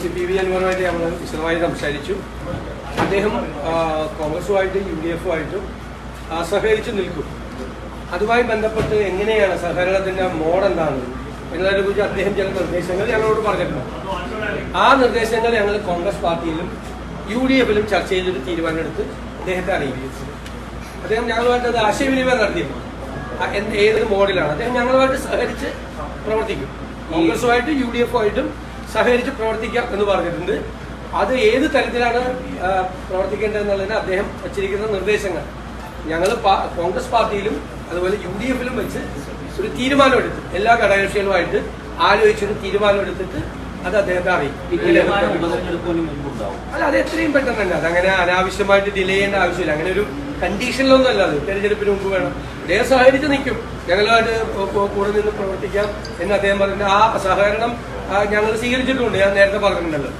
Shri P V അൻവറുമായിട്ട് നമ്മൾ വിശദമായി സംസാരിച്ചു. അദ്ദേഹം കോൺഗ്രസുമായിട്ട് യു ഡി എഫുമായിട്ടും സഹകരിച്ചു നിൽക്കും. അതുമായി ബന്ധപ്പെട്ട് എങ്ങനെയാണ് സഹകരണത്തിന്റെ മോഡ് എന്താണ്? എന്നതിനെ കുറിച്ച് അദ്ദേഹം ചില നിർദ്ദേശങ്ങൾ ഞങ്ങളോട് പറഞ്ഞിട്ടുണ്ട് ആ നിർദ്ദേശങ്ങൾ ഞങ്ങൾ കോൺഗ്രസ് പാർട്ടിയിലും യു ഡി എഫിലും ചർച്ച ചെയ്തൊരു തീരുമാനമെടുത്ത് അദ്ദേഹത്തെ അറിയിച്ചു അദ്ദേഹം ഞങ്ങളുമായിട്ട് അത് ആശയവിനിമയം നടത്തിയിരുന്നു. ഏതൊരു എന്ത് മോഡിലാണ്. അദ്ദേഹം ഞങ്ങളുമായിട്ട് സഹകരിച്ച് പ്രവർത്തിക്കും. കോൺഗ്രസുമായിട്ടും യു ഡി എഫുമായിട്ടും സഹകരിച്ച് പ്രവർത്തിക്കാം എന്ന് പറഞ്ഞിട്ടുണ്ട്. അത് ഏത് തരത്തിലാണ് പ്രവർത്തിക്കേണ്ടത് എന്നുള്ളതിന് അദ്ദേഹം വച്ചിരിക്കുന്ന നിർദ്ദേശങ്ങൾ. ഞങ്ങൾ കോൺഗ്രസ് പാർട്ടിയിലും അതുപോലെ യു ഡി എഫിലും വെച്ച് ഒരു തീരുമാനമെടുത്തു. എല്ലാ ഘടകകക്ഷികളുമായിട്ട് ആലോചിച്ചൊരു തീരുമാനമെടുത്തിട്ട് അത് അദ്ദേഹത്തെ അറിയിക്കും അല്ല അത് എത്രയും പെട്ടെന്ന് തന്നെ. അതങ്ങനെ അനാവശ്യമായിട്ട് ഡിലേ ചെയ്യേണ്ട ആവശ്യമില്ല. അങ്ങനെ ഒരു കണ്ടീഷനിലൊന്നും അല്ല അത്. തെരഞ്ഞെടുപ്പിന് മുമ്പ് വേണം. അദ്ദേഹം സഹകരിച്ച് നിൽക്കും. ഞങ്ങളുമായിട്ട് കൂടെ നിന്ന് പ്രവർത്തിക്കാം എന്ന് അദ്ദേഹം പറഞ്ഞിട്ട് ആ സഹകരണം ഞങ്ങൾ സ്വീകരിച്ചിട്ടുണ്ട്. ഞാൻ നേരത്തെ പറഞ്ഞിട്ടുണ്ടല്ലോ.